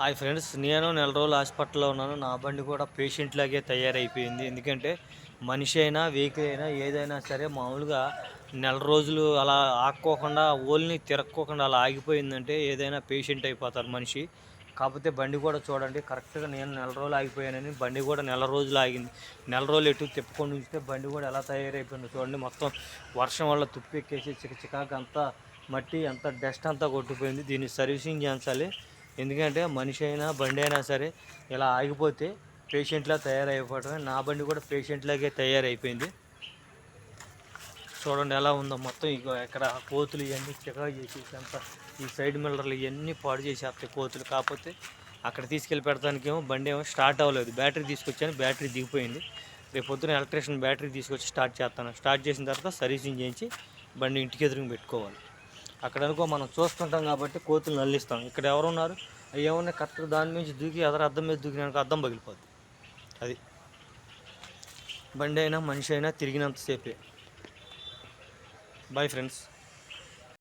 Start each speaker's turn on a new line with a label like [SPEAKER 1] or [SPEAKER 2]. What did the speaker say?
[SPEAKER 1] Hi friends నేను నెల రోజులు హాస్పిటల్లో ఉన్నాను. నా బండి కూడా పేషెంట్ లాగే తయారైపోయింది. ఎందుకంటే మనిషి అయినా వెహికల్ అయినా ఏదైనా సరే మామూలుగా నెల రోజులు అలా ఆక్కోకుండా ఓల్ని తిరక్కోకుండా అలా ఆగిపోయిందంటే ఏదైనా పేషెంట్ అయిపోతారు మనిషి. కాకపోతే బండి కూడా చూడండి కరెక్ట్గా నేను నెల రోజులు ఆగిపోయానని బండి కూడా నెల రోజులు ఆగింది. నెల రోజులు ఎటు తిప్పుకొని ఉంచితే బండి కూడా ఎలా తయారైపోయిందో చూడండి. మొత్తం వర్షం వల్ల తుప్పెక్కేసి చికచికాకు అంతా మట్టి అంతా డస్ట్ అంతా కొట్టిపోయింది దీన్ని సర్వీసింగ్ చేయించాలి. ఎందుకంటే మనిషి అయినా బండి అయినా సరే ఇలా ఆగిపోతే పేషెంట్లా తయారైపోవటమే నా బండి కూడా పేషెంట్లాగే తయారైపోయింది. చూడండి ఎలా ఉందో మొత్తం ఇక ఇక్కడ కోతులు ఇవన్నీ చికా చేసి ఈ సైడ్ మిల్లర్లు ఇవన్నీ పాడు చేసేస్తాయి కోతులు. కాకపోతే అక్కడ తీసుకెళ్ళి పెడతానికి ఏమో బండి ఏమో స్టార్ట్ అవ్వలేదు. బ్యాటరీ తీసుకొచ్చాను బ్యాటరీ దిగిపోయింది. రేపు పొద్దున ఎలక్ట్రీషియన్ బ్యాటరీ తీసుకొచ్చి స్టార్ట్ చేస్తాను. స్టార్ట్ చేసిన తర్వాత సర్వీసింగ్ చేయించి బండి ఇంటికి ఎదురుగా పెట్టుకోవాలి. అక్కడ అనుకో మనం చూస్తుంటాం కాబట్టి కోతులు నల్లిస్తాం. ఇక్కడ ఎవరు ఉన్నారు అవి ఏమన్నా కరెక్ట్ దాని నుంచి దూకి ఎదర అద్దం మీద దూకినాక అద్దం పగిలిపోద్ది. అది. బండి అయినా మనిషి అయినా తిరిగినంతసేపే బాయ్ ఫ్రెండ్స్